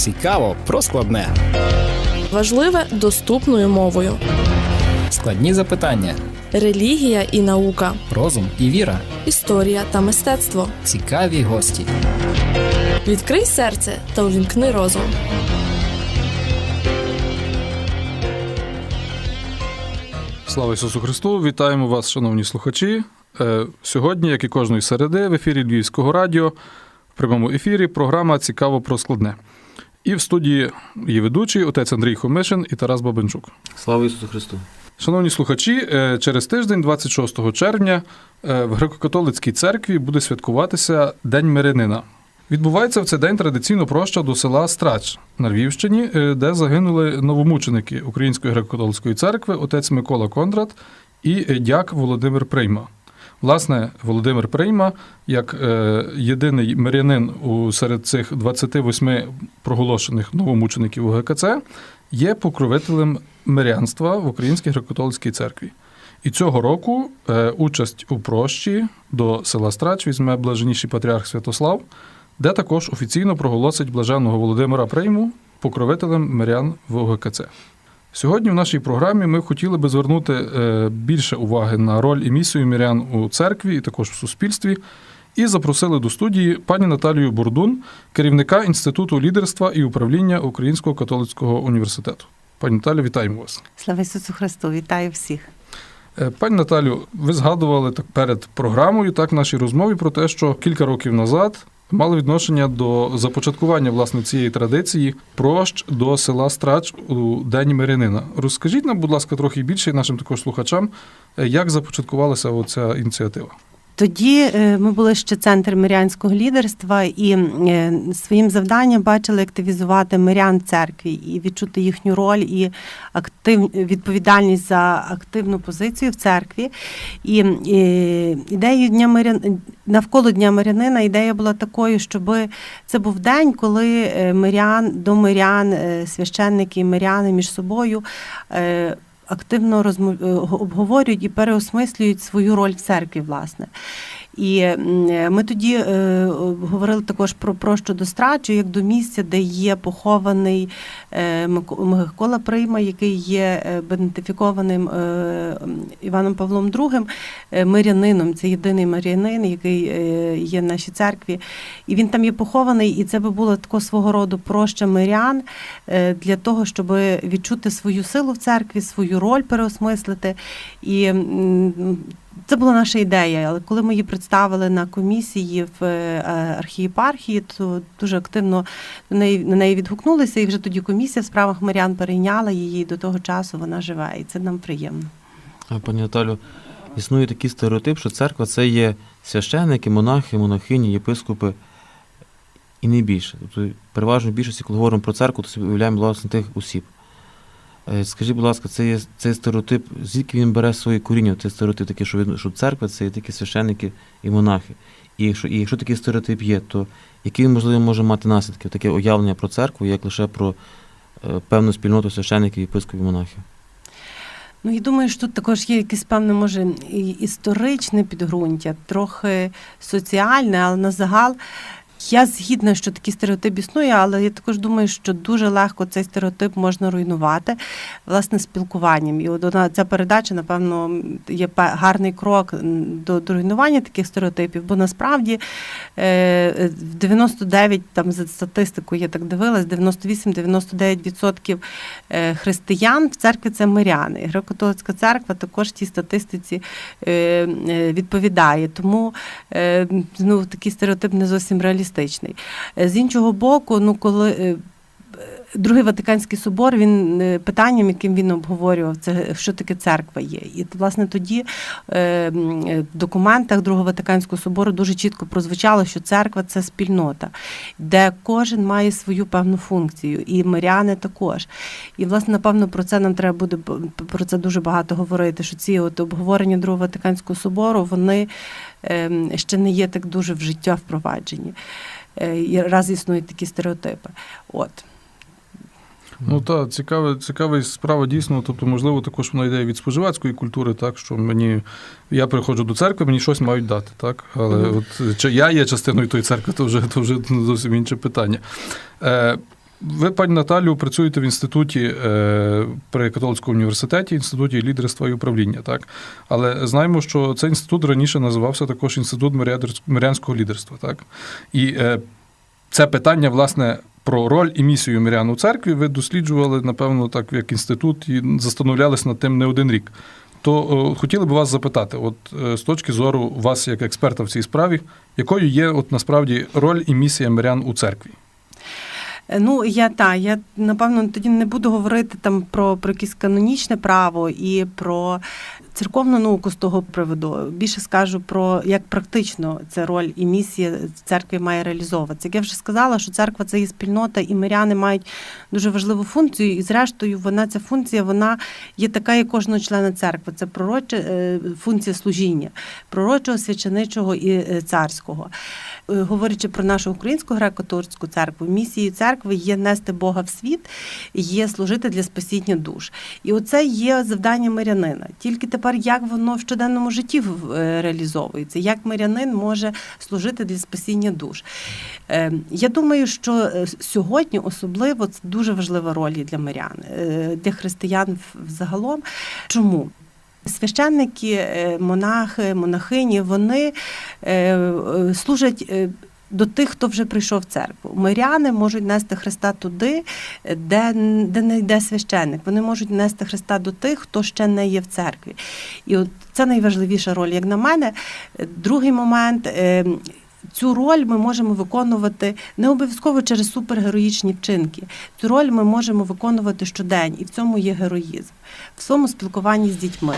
Цікаво про складне. Важливе доступною мовою. Складні запитання. Релігія і наука, Розум і віра. історія та мистецтво. Цікаві гості. Відкрий серце та увімкни розум. Слава Ісусу Христу! Вітаємо вас, шановні слухачі. Е, Сьогодні, як і кожної середи, в ефірі Львівського радіо, в прямому ефірі програма Цікаво про складне. І в студії її ведучий отець Андрій Хомишин і Тарас Бабенчук. Слава Ісусу Христу! Шановні слухачі, е, через тиждень, 26 червня, е, в греко-католицькій церкві буде святкуватися День Мирянина. Відбувається в цей день традиційно проща до села Страч на Львівщині, е, де загинули новомученики Української греко-католицької церкви, отець Микола Кондрат і дяк Володимир Прийма. Власне, Володимир Прийма, як е, єдиний мирянин серед цих 28 проголошених новомучеників УГКЦ, є покровителем мирянства в Українській греко-католицькій церкві. І цього року е, участь у прощі до села Страч візьме блаженніший патріарх Святослав, де також офіційно проголосить блаженного Володимира Прийму покровителем мирян в ОГКЦ. Сьогодні в нашій програмі ми хотіли би звернути е, більше уваги на роль і місію мирян у церкві і також в суспільстві. І запросили до студії пані Наталію Бурдун, керівника Інституту лідерства і управління Українського католицького університету. Пані Наталю, вітаємо вас. Слава Ісусу Христу, вітаю всіх. Е, Пані Наталю, ви згадували так перед програмою, так в нашій розмові про те, що кілька років назад мали відношення до започаткування власне цієї традиції прощ до села Страч у День Мирянина. Розкажіть нам, будь ласка, трохи більше нашим також слухачам, е, як започаткувалася оця ініціатива. Тоді е, ми були ще центр мирянського лідерства і е, своїм завданням бачили активізувати мирян церкві і відчути їхню роль і актив, відповідальність за активну позицію в церкві. І, і ідеєю дня мирян навколо дня мирянина ідея була такою, щоб це був день, коли е, мирян до мирян, е, священники і миряни між собою. Активно розмов... е, обговорюють і переосмислюють свою роль в церкві, власне. І ми тоді е, говорили також про прощу до страчу, як до місця, де є похований е, Микола Прийма, який є бенефікованим е, Іваном Павлом II, мирянином. Це єдиний мирянин, який є в нашій церкві. І він там є похований, і це би було тако свого роду проща мирян для того, щоб відчути свою силу в церкві, свою роль переосмислити. І це була наша ідея, але коли ми її представили на комісії в е, архієпархії, то дуже активно на неї, відгукнулися, і вже тоді комісія в справах мирян перейняла її. До того часу вона живе, і це нам приємно. Пані Наталю, існує такий стереотип, що церква це є священники, монахи, монахині, єпископи і не більше. Тобто, переважно більшості, коли говоримо про церкву, то собі уявляємо власне тих осіб. Е, Скажіть, будь ласка, це є цей стереотип, звідки він бере своє коріння? Цей стереотип такий, що, що церква це є тільки священники і монахи. І якщо, і якщо такий стереотип є, то які можливо, може мати наслідки? Таке уявлення про церкву, як лише про е, певну спільноту священників, єпископів, монахів? Ну, я думаю, що тут також є якесь певне, може, історичне підґрунтя, трохи соціальне, але на загал. Я згідна, що такий стереотип існує, але я також думаю, що дуже легко цей стереотип можна руйнувати власне спілкуванням. І от вона- ця передача, напевно, є гарний крок до, до руйнування таких стереотипів, бо насправді е, в 99, там за статистикою я так дивилась, 98-99% е, християн в церкві це миряни. Греко-католицька церква також тій статистиці е, е, відповідає. Тому е, ну, такий стереотип не зовсім реалістичний. Е, З іншого боку, ну коли. Другий Ватиканський собор, він е, питанням, яким він обговорював, це що таке церква є. І власне тоді е, е, в документах Другого Ватиканського собору дуже чітко прозвучало, що церква це спільнота, де кожен має свою певну функцію, і миряни також. І власне, напевно, про це нам треба буде про це дуже багато говорити. Що ці от обговорення Другого Ватиканського собору вони ем, ще не є так дуже в життя впроваджені. І Раз існують такі стереотипи. От. Ну так, цікаве, цікава справа дійсно. Тобто, можливо, також вона йде від споживацької культури, так що мені я приходжу до церкви, мені щось мають дати, так. Але Мгм. от чи я є частиною тої церкви, то вже то вже зовсім інше питання. Е, Ви, пані Наталю, працюєте в інституті е, при католицькому університеті, інституті лідерства і управління, так? Але знаємо, що цей інститут раніше називався також інститут мирянського лідерства, так? І е, це питання, власне, про роль і місію мирян у церкві ви досліджували, напевно, так як інститут, і застановлялись над тим не один рік. То е, хотіли б вас запитати, от е, з точки зору вас як експерта в цій справі, якою є от насправді роль і місія мирян у церкві? Ну, я та, я напевно тоді не буду говорити там про, про якесь канонічне право і про церковну науку з того приводу. Більше скажу про як практично ця роль і місія церкви має реалізовуватися. Як я вже сказала, що церква це є спільнота, і миряни мають дуже важливу функцію. І зрештою, вона ця функція вона є така, як кожного члена церкви. Це пророча е, функція служіння, пророчого, священичого і е, царського. Е, Говорячи про нашу українську греко-католицьку церкву, місією церкви є нести Бога в світ, є служити для спасіння душ. І оце є завдання мирянина. Тільки тепер як воно в щоденному житті е, реалізовується, як мирянин може служити для спасіння душ. Е, Я думаю, що е, сьогодні особливо це дуже важлива роль для мирян, для християн взагалом. Чому? Священники, монахи, монахині, вони служать. До тих, хто вже прийшов в церкву. Миряни можуть нести Христа туди, де, де не йде священник. Вони можуть нести Христа до тих, хто ще не є в церкві. І от це найважливіша роль, як на мене. Другий момент. е, Цю роль ми можемо виконувати не обов'язково через супергероїчні вчинки. Цю роль ми можемо виконувати щодень, і в цьому є героїзм, в своєму спілкуванні з дітьми.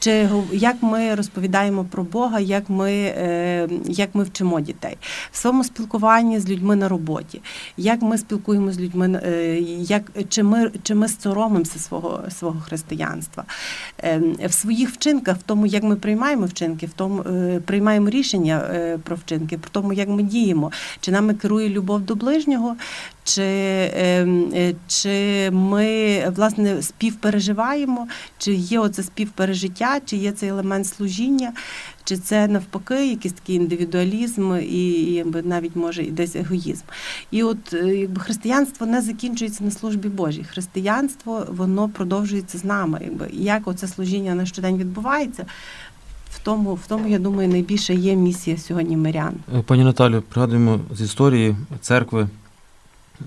Чи як ми розповідаємо про Бога, як ми, е, як ми вчимо дітей, в своєму спілкуванні з людьми на роботі, як ми спілкуємося з людьми, е, як, чи, ми, чи ми соромимося свого, свого християнства, Е, в своїх вчинках, в тому, як ми приймаємо вчинки, в тому приймаємо рішення про вчинки, в тому, як ми діємо, чи нами керує любов до ближнього, чи, е, е, чи ми власне співпереживаємо, чи є оце співпережиття, чи є цей елемент служіння, чи це навпаки якийсь такий індивідуалізм і, і навіть може і десь егоїзм. І от е, якби християнство не закінчується на службі Божій. Християнство воно продовжується з нами. Якби як оце служіння на щодень відбувається. В тому, в тому, я думаю, найбільше є місія сьогодні мирян. Е, Пані Наталю, пригадуємо з історії церкви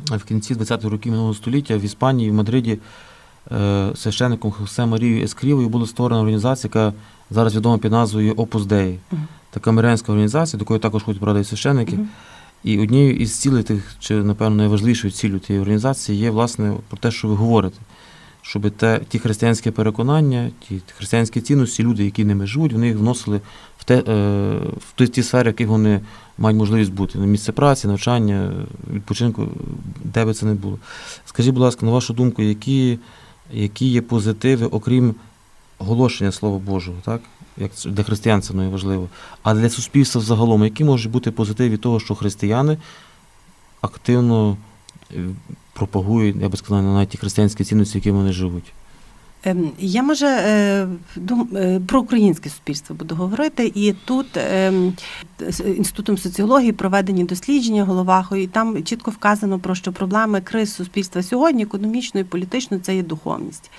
в кінці 20-х років минулого століття в Іспанії, в Мадриді, е, священником Хосе Марією Ескрівою була створена організація, яка зараз відома під назвою Opus Dei. Така мирянська організація, до якої також ходять правда і священники. І однією із цілей тих, чи напевно найважливішою цілею тієї організації є власне про те, що ви говорите. Щоб те, ті християнські переконання, ті християнські цінності, люди, які ними живуть, вони їх вносили в, те, е, в ті, ті сфери, в яких вони мають можливість бути. На місце праці, навчання, відпочинку, де би це не було. Скажіть, будь ласка, на вашу думку, які, які є позитиви, окрім оголошення Слова Божого, так? Як для християн це найважливо. А для суспільства взагалом, які можуть бути позитиви від того, що християни активно е, пропагують, я би сказав, навіть ті християнські цінності, які вони живуть? Ем, Я може е, е, про українське суспільство буду говорити, і тут ем, інститутом соціології проведені дослідження Головахо, і там чітко вказано про що проблеми криз суспільства сьогодні, економічно і політично, це є духовність,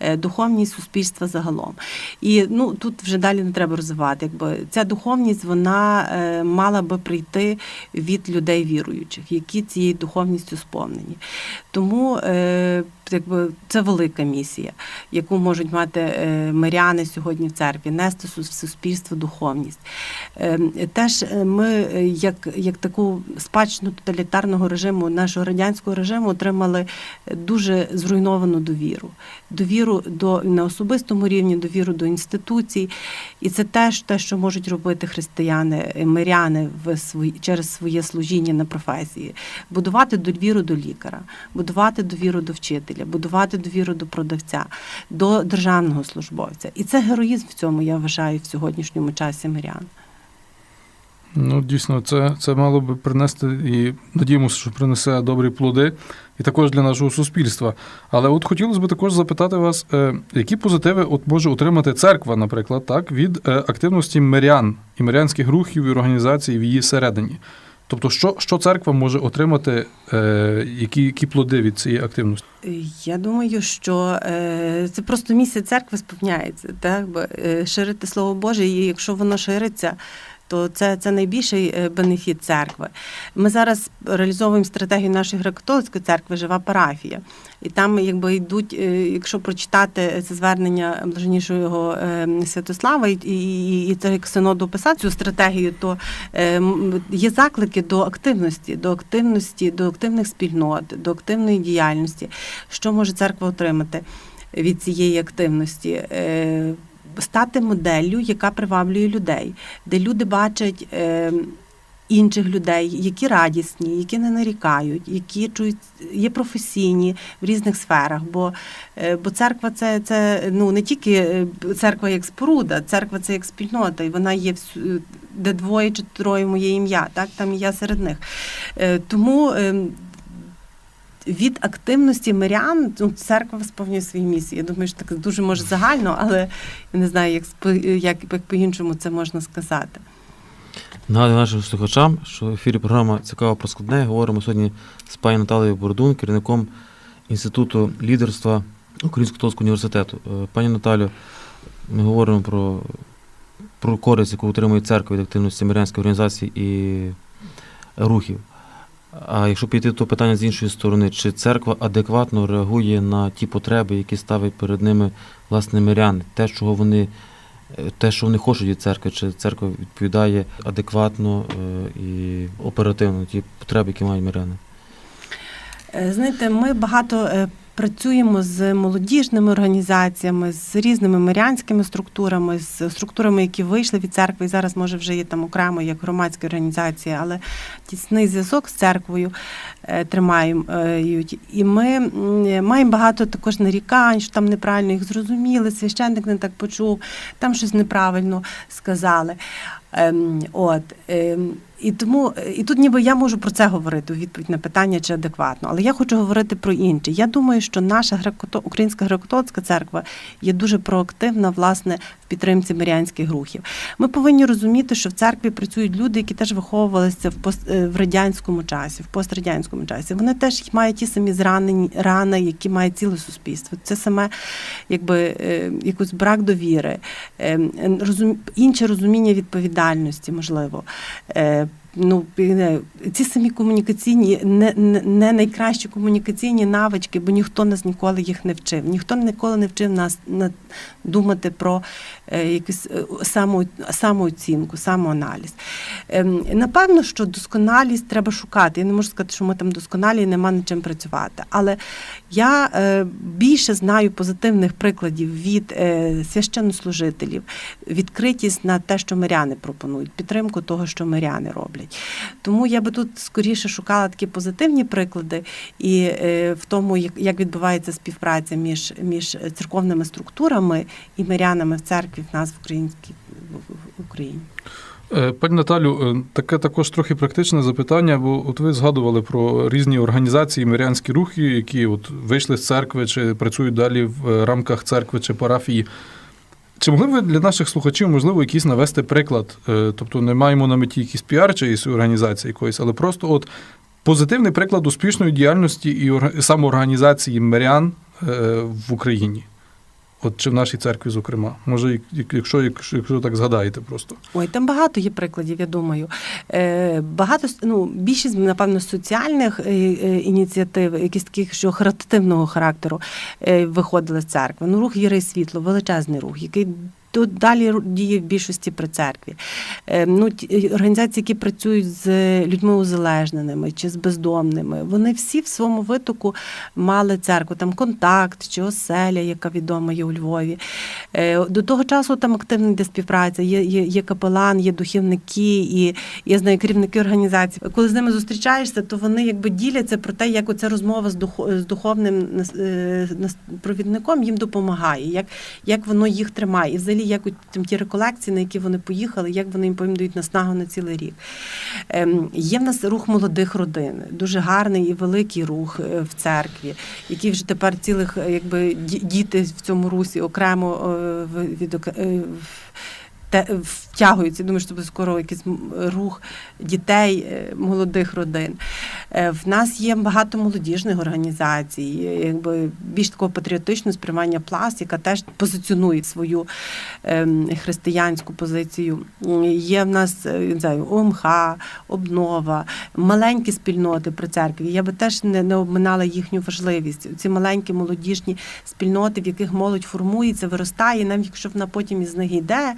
Е, духовність суспільства загалом. І ну тут вже далі не треба розвивати. Якби ця духовність вона мала би прийти від людей віруючих, які цією духовністю сповнені. Тому якби це велика місія яку можуть мати е, миряни сьогодні в церкві, нести в суспільство духовність. Е, Теж е, ми, е, як, як таку спадщину тоталітарного режиму, нашого радянського режиму, отримали дуже зруйновану довіру. Довіру до на особистому рівні, довіру до інституцій. І це теж те, що можуть робити християни, миряни в свої, через своє служіння на професії. Будувати довіру до лікаря, будувати довіру до вчителя, будувати довіру до продавця, до державного службовця. І це героїзм в цьому, я вважаю, в сьогоднішньому часі мирян. Ну, дійсно, це, це мало би принести і надіємося, що принесе добрі плоди, і також для нашого суспільства. Але от хотілося б також запитати вас, е, які позитиви от може отримати церква, наприклад, так, від е, активності мирян і мирянських рухів і організацій в її середині. Тобто, що, що церква може отримати, е, які, які плоди від цієї активності? Я думаю, що е, це просто місце церкви сповняється, так? Е, ширити Слово Боже, і якщо воно шириться, то це, це найбільший е, бенефіт церкви. Ми зараз реалізовуємо стратегію нашої греко-католицької церкви Жива парафія. І там, якби йдуть, е, якщо прочитати це звернення блаженнішого е, Святослава і, і, і це як синоду писати цю стратегію, то є заклики до активності, до активності, до активних спільнот, до активної діяльності. Що може церква отримати від цієї активності? Стати моделлю, яка приваблює людей, де люди бачать е, інших людей, які радісні, які не нарікають, які чують, є професійні в різних сферах. Бо, е, бо церква це, це ну, не тільки е, церква як споруда, церква це як спільнота, і вона є всю- де двоє чи троє моє ім'я, так там і я серед них. Тому ем, від активності мирян ну, церква сповнює свої місії. Я думаю, що так дуже може загально, але я не знаю, як, як, як по-іншому це можна сказати. Нагадую нашим слухачам, що в ефірі програма Цікаво про складне. Говоримо сьогодні з пані Наталією Бордун, керівником Інституту лідерства Українського католицького університету. Е, Пані Наталю, ми говоримо про, про користь, яку отримує церква від активності мирянської організації і рухів. А якщо піти до питання з іншої сторони, чи церква адекватно реагує на ті потреби, які ставить перед ними власне миряни, те, чого вони е, те, що вони хочуть від церкви, чи церква відповідає адекватно е, і оперативно ті потреби, які мають миряни. Е, Знаєте, ми багато працюємо з молодіжними організаціями, з різними мирянськими структурами, з структурами, які вийшли від церкви, і зараз може вже є там окремо як громадські організації, але тісний зв'язок з церквою е, тримаємо. е, І ми маємо багато також нарікань, що там неправильно їх зрозуміли, священник не так почув, там щось неправильно сказали. Ем, От ем, і тому і тут ніби я можу про це говорити у відповідь на питання, чи адекватно, але я хочу говорити про інше. Я думаю, що наша греко Українська греко-католицька церква є дуже проактивна власне підтримці мирянських рухів. Ми повинні розуміти, що в церкві працюють люди, які теж виховувалися в пост е, в радянському часі, в пострадянському часі. Вони теж мають ті самі зранені рани, які має ціле суспільство. Це саме якби якось брак довіри, е, розум... інше розуміння відповідальності, можливо. Ну, ці самі комунікаційні, не, не, найкращі комунікаційні навички, бо ніхто нас ніколи їх не вчив. Ніхто ніколи не вчив нас на, думати про е, якусь е, само, самооцінку, самоаналіз. Е, напевно, що досконалість треба шукати. Я не можу сказати, що ми там досконалі і нема над чим працювати. Але я е, більше знаю позитивних прикладів від священнослужителів, відкритість на те, що миряни пропонують, підтримку того, що миряни роблять. Тому я би тут скоріше шукала такі позитивні приклади і е, в тому, як, відбувається співпраця між, між церковними структурами і мирянами в церкві в нас в українській в- Україні. Е, Пані Наталю, е, таке також трохи практичне запитання, бо от ви згадували про різні організації, мирянські рухи, які от вийшли з церкви чи працюють далі в рамках церкви чи парафії. Чи могли б ви для наших слухачів, можливо, якийсь навести приклад? Е, Тобто не маємо на меті якийсь піар чи організації якоїсь, але просто от позитивний приклад успішної діяльності і орга- самоорганізації мирян е, в Україні. От чи в нашій церкві, зокрема. Може, як- як- якщо, якщо, якщо так згадаєте просто. Ой, там багато є прикладів, я думаю. Е, багато ну, більшість, напевно, соціальних е, е, ініціатив, якісь таких, що харитативного характеру е, виходили з церкви. Ну, рух єри світло, величезний рух, який тут далі діє в більшості при церкві. Е, ну, е, організації, які працюють з людьми узалежненими чи з бездомними, вони всі в своєму витоку мали церкву. Там контакт чи оселя, яка відома є у Львові. Е, До того часу там активна йде співпраця. Є, є, є капелан, є духівники, і я знаю керівники організацій. Коли з ними зустрічаєшся, то вони якби діляться про те, як оця розмова з, з духовним провідником їм допомагає, як, як воно їх тримає. І взагалі, як там ті реколекції, на які вони поїхали, як вони їм дають наснагу на цілий рік. Ем, Є в нас рух молодих родин, дуже гарний і великий рух е, в церкві, який вже тепер цілих е, якби діти в цьому русі окремо е, від втягуються. Думаю, що буде скоро якийсь рух дітей, е, молодих родин. Е, В нас є багато молодіжних організацій, якби більш такого патріотичного сприймання пласт, яка теж позиціонує свою ем, християнську позицію. Є в нас е, знаю, ОМХ, обнова, маленькі спільноти при церкві. Я би теж не, не обминала їхню важливість. Ці маленькі молодіжні спільноти, в яких молодь формується, виростає, навіть якщо вона потім із них йде,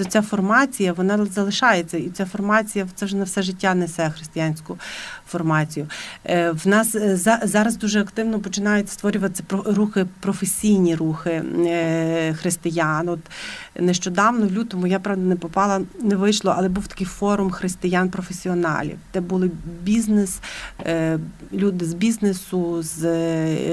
це ця формація вона залишається, і ця формація це вже на все життя несе християнську формацію. Е, В нас е, за- зараз дуже активно починають створюватися рухи, професійні рухи е, християн. От нещодавно, в лютому, я правда не попала, не вийшло, але був такий форум християн-професіоналів, де були бізнес, люди з бізнесу, з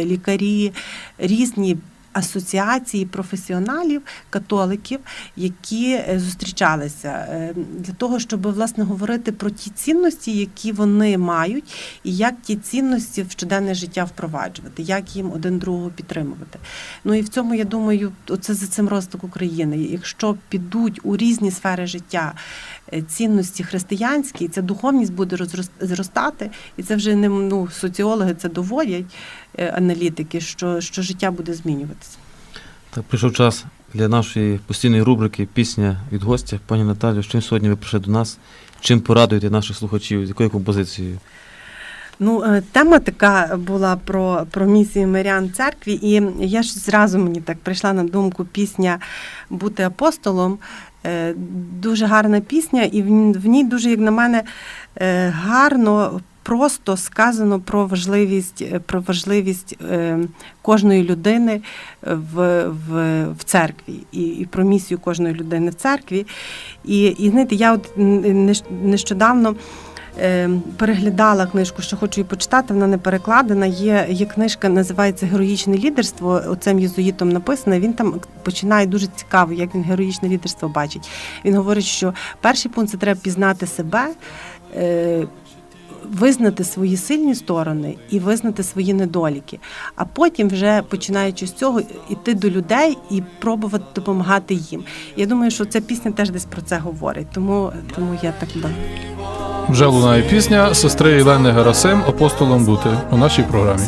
лікарі, різні. Асоціації професіоналів, католиків, які е, зустрічалися е, для того, щоб власне говорити про ті цінності, які вони мають, і як ті цінності в щоденне життя впроваджувати, як їм один другого підтримувати. Ну і в цьому я думаю, це за цим розвиток України. Якщо підуть у різні сфери життя е, цінності християнські, ця духовність буде розрос- зростати, і це вже не ну, соціологи це доводять, аналітики, що, що життя буде змінюватися. Так, прийшов час для нашої постійної рубрики Пісня від гостя. Пані Наталю, з чим сьогодні ви прийшли до нас? Чим порадуєте наших слухачів? З якою композицією? Ну, е, тема така була про, про місію мирян церкві, і я ж зразу мені так прийшла на думку пісня Бути апостолом. Е, Дуже гарна пісня, і в ній дуже, як на мене, е, гарно. Просто сказано про важливість, е, про важливість е, кожної людини в, в, в церкві і, і про місію кожної людини в церкві. І, і знаєте, я от нещодавно е, переглядала книжку, що хочу її почитати. Вона не перекладена. Є, є книжка, називається Героїчне лідерство. Оцем єзуїтом написана. Він там починає дуже цікаво, як він героїчне лідерство бачить. Він говорить, що перший пункт це треба пізнати себе. Визнати свої сильні сторони і визнати свої недоліки, а потім, вже починаючи з цього, йти до людей і пробувати допомагати їм. Я думаю, що ця пісня теж десь про це говорить, тому, тому я так думаю. Вже лунає пісня сестри Єлени Герасим апостолом бути у нашій програмі.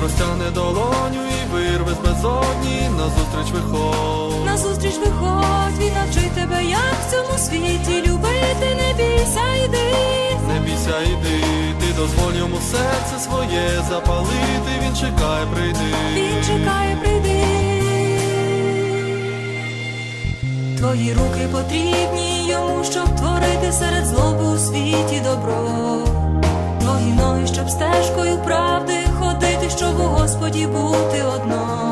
Простягне долоню і вирве з безодні, назустріч виходь. Назустріч виходь, він навчить тебе, як в цьому світі любити, не бійся, йди. Не бійся, йди, ти дозволь йому серце своє запалити, він чекає, прийди. Він чекає, прийди. Твої руки потрібні йому, щоб творити серед злоби ходити, у Господі бути одно.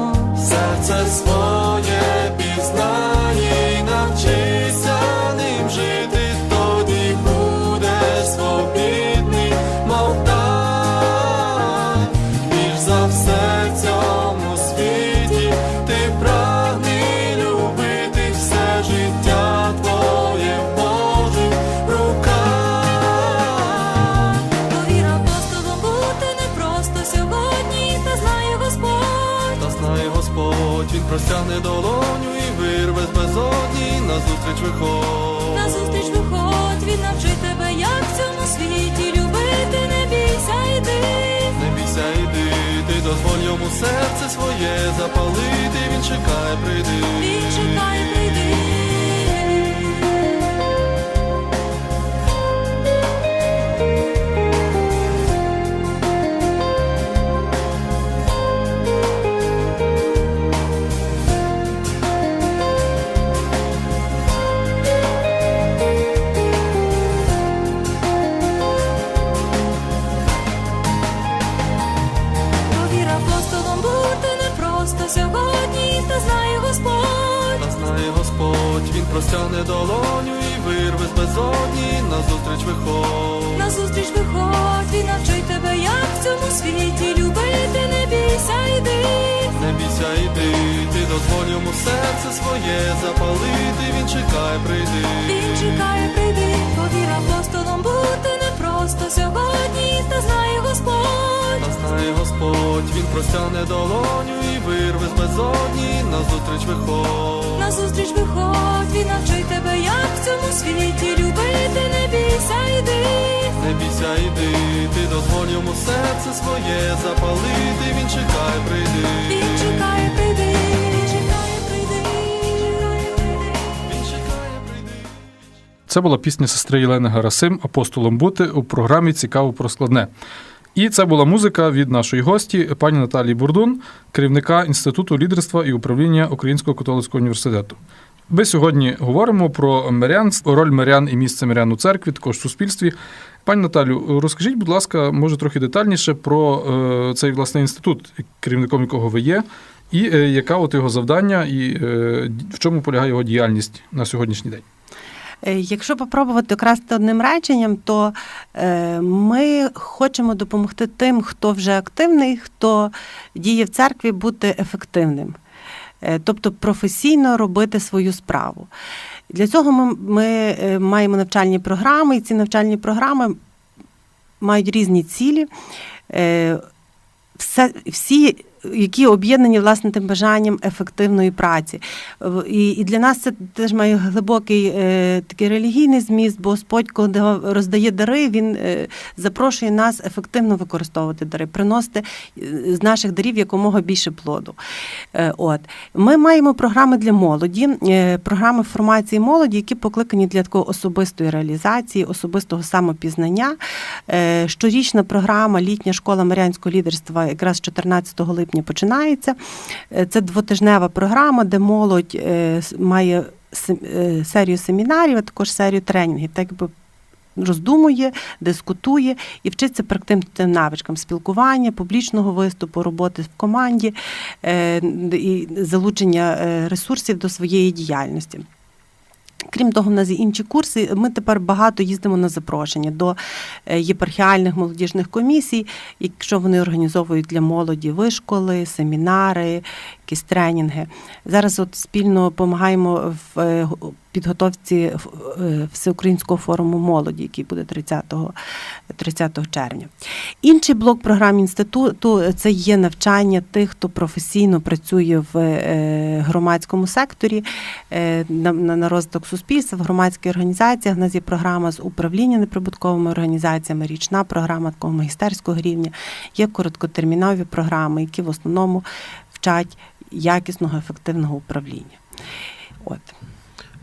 Назустріч виходь. Назустріч виход, він навчить тебе, як в цьому світі любити, не бійся, йди. Не бійся, йди, ти дозволь йому серце своє запалити, він чекає, прийди. Він чекає, прийди. Простягне долоню і вирви з безодні, назустріч виходь. Назустріч виходь, він навчить тебе, як в цьому світі любити, не бійся, йди. Не бійся йди, ти дозволь йому серце своє запалити, він чекає, прийди. Він чекає, прийди, повір апостолом бути непросто сьогодні, та знає Господь. Знає Господь, він простягне долоню і вирве з безодні, назустріч виходь. Назустріч виходь, він навчить тебе, як в цьому світі любити, не бійся, йди. Не бійся йди, ти дозволь йому серце своє запалити, він чекає, прийди. Він чекає, прийди, чекає, прийди, чекає, прийди. Він чекає, прийди. Це була пісня сестри Єлени Гарасим Апостолом бути у програмі Цікаво про складне. І це була музика від нашої гості, пані Наталії Бурдун, керівника Інституту лідерства і управління Українського католицького університету. Ми сьогодні говоримо про мирян, роль мирян і місце мирян у церкві, також в суспільстві. Пані Наталю, розкажіть, будь ласка, може трохи детальніше про е, цей власне інститут, керівником якого ви є, і е, яка от його завдання, і е, в чому полягає його діяльність на сьогоднішній день. Е, Якщо попробувати окрасти одним реченням, то е, ми хочемо допомогти тим, хто вже активний, хто діє в церкві, бути ефективним, Е, тобто професійно робити свою справу. Для цього ми, ми маємо навчальні програми, і ці навчальні програми мають різні цілі. Все, всі, які об'єднані власне тим бажанням ефективної праці. І, і для нас це теж має глибокий е, такий релігійний зміст, бо Господь, коли роздає дари, він е, запрошує нас ефективно використовувати дари, приносити е, з наших дарів якомога більше плоду. Е, от. Ми маємо програми для молоді, е, програми формації молоді, які покликані для такої особистої реалізації, особистого самопізнання. Е, Щорічна програма Літня школа маріанського лідерства якраз 14 липня починається. Е, Це двотижнева програма, де молодь е, має е, серію семінарів, а також серію тренінгів. Так би роздумує, дискутує і вчиться практичним навичкам спілкування, публічного виступу, роботи в команді і залучення ресурсів до своєї діяльності. Крім того, в нас є інші курси. Ми тепер багато їздимо на запрошення до е, єпархіальних молодіжних комісій, якщо вони організовують для молоді вишколи, семінари, якісь тренінги. Зараз от спільно допомагаємо в е, підготовці е, всеукраїнського форуму молоді, який буде 30, 30 червня. Інший блок програм інституту це є навчання тих, хто професійно працює в е, громадському секторі на розвиток суспільства, в громадських організаціях. У нас є програма з управління неприбутковими організаціями, річна програма такого магістерського рівня. Є короткотермінові програми, які в основному вчать якісного ефективного управління. От.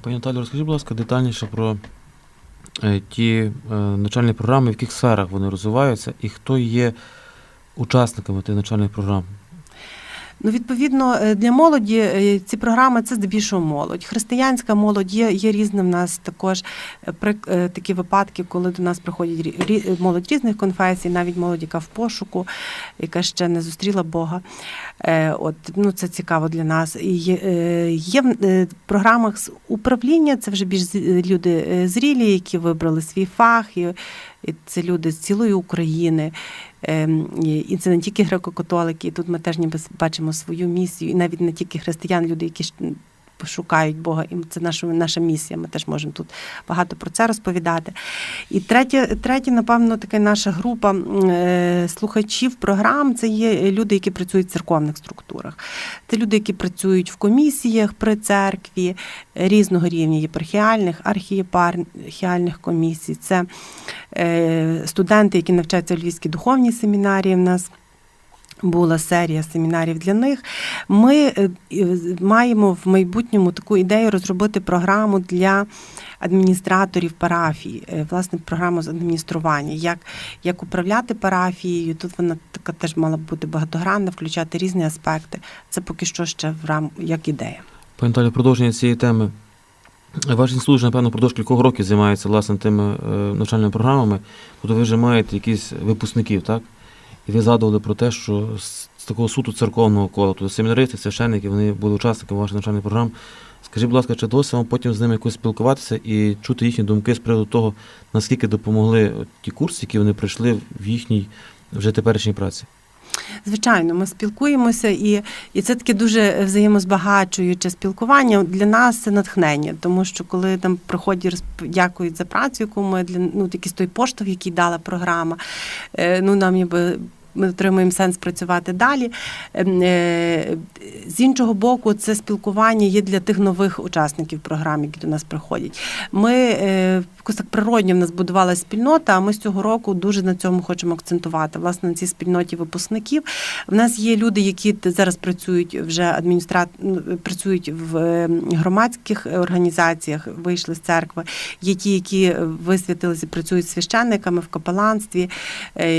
Пані Наталю, розкажіть, будь ласка, детальніше про е, ті е, навчальні програми, в яких сферах вони розвиваються, і хто є учасниками тих навчальних програм. Ну, відповідно, е, для молоді е, ці програми це здебільшого молодь. Християнська молодь є, є різним. В нас також е, такі випадки, коли до нас приходять молодь різних конфесій, навіть молодь, яка в пошуку, яка ще не зустріла Бога. От ну це цікаво для нас. І є, є в програмах з управління. Це вже більш люди зрілі, які вибрали свій фах. І це люди з цілої України. Ем, і- це не тільки греко-католики, і тут ми теж ніби бачимо свою місію, і навіть не тільки християн, люди, які ж шукають Бога, і це наша, наша місія. Ми теж можемо тут багато про це розповідати. І третє, третє, напевно, така наша група е, слухачів програм це є люди, які працюють в церковних структурах. Це люди, які працюють в комісіях при церкві різного рівня єпархіальних, архієпархіальних комісій. Це е, студенти, які навчаються в Львівській духовній семінарії. В нас була серія семінарів для них. Ми е, маємо в майбутньому таку ідею розробити програму для адміністраторів парафії, е, власне, програму з адміністрування, як, як управляти парафією. Тут вона така теж мала бути багатогранна, включати різні аспекти. Це поки що ще в рам як ідея. Пані Наталю, продовження цієї теми. Ваш інститут, напевно, впродовж кількох років займається власне тими е, навчальними програмами. Тобто ви вже маєте якісь випускників, так? І ви згадували про те, що з, такого суто церковного кола, тобто семінаристи, священники, вони були учасниками ваших навчальних програм. Скажіть, будь ласка, чи вдалося вам потім з ними якось спілкуватися і чути їхні думки з приводу того, наскільки допомогли ті курси, які вони пройшли в їхній вже теперішній праці? Звичайно, ми спілкуємося, і, і це таке дуже взаємозбагачуюче спілкування. Для нас це натхнення, тому що коли там приходять, розп- дякують за працю, яку ми для ну якийсь той поштовх, який дала програма. е, Ну нам ніби. Ми отримуємо сенс працювати далі. Ем, е, З іншого боку, це спілкування є для тих нових учасників програми, які до нас приходять. Ми е, якось так природньо в нас будувалася спільнота, а ми з цього року дуже на цьому хочемо акцентувати. Власне, на цій спільноті випускників. В нас є люди, які зараз працюють вже адміністра... ну, працюють в е, громадських організаціях, вийшли з церкви. Є ті, які висвятилися, працюють священниками в капеланстві.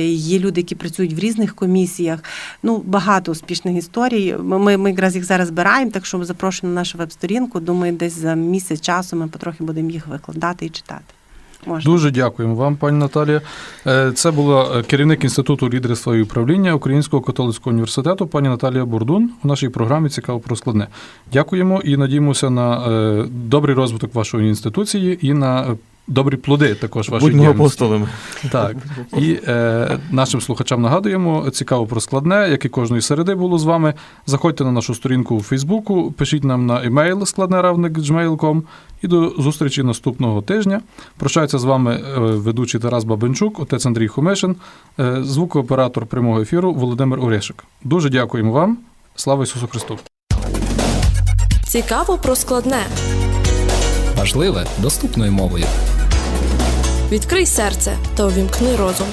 Є люди, які працюють в різних комісіях. Ну, багато успішних історій. Ми, ми, якраз їх зараз збираємо, так що запрошуємо на нашу веб-сторінку. Думаю, десь за місяць часу ми потрохи будемо їх викладати і читати. Можна. Дуже дякуємо вам, пані Наталія. Е, Це була е, керівник інституту лідерства і управління Українського католицького університету, пані Наталія Бурдун. У нашій програмі цікаво про складне. Дякуємо і надіємося на е, добрий розвиток вашої інституції і на добрі плоди також вашої Будьмо діяльності. апостолами. Так. І е, нашим слухачам нагадуємо, цікаво про складне, як і кожної середи було з вами. Заходьте на нашу сторінку у Фейсбуку, пишіть нам на емейл складнеравник.gmail.com і до зустрічі наступного тижня. Прощається з вами е, ведучий Тарас Бабенчук, отець Андрій Хумешин, е, звукооператор прямого ефіру Володимир Орешик. Дуже дякуємо вам. Слава Ісусу Христу! Цікаво про складне. Важливе доступною мовою. Відкрий серце та увімкни розум.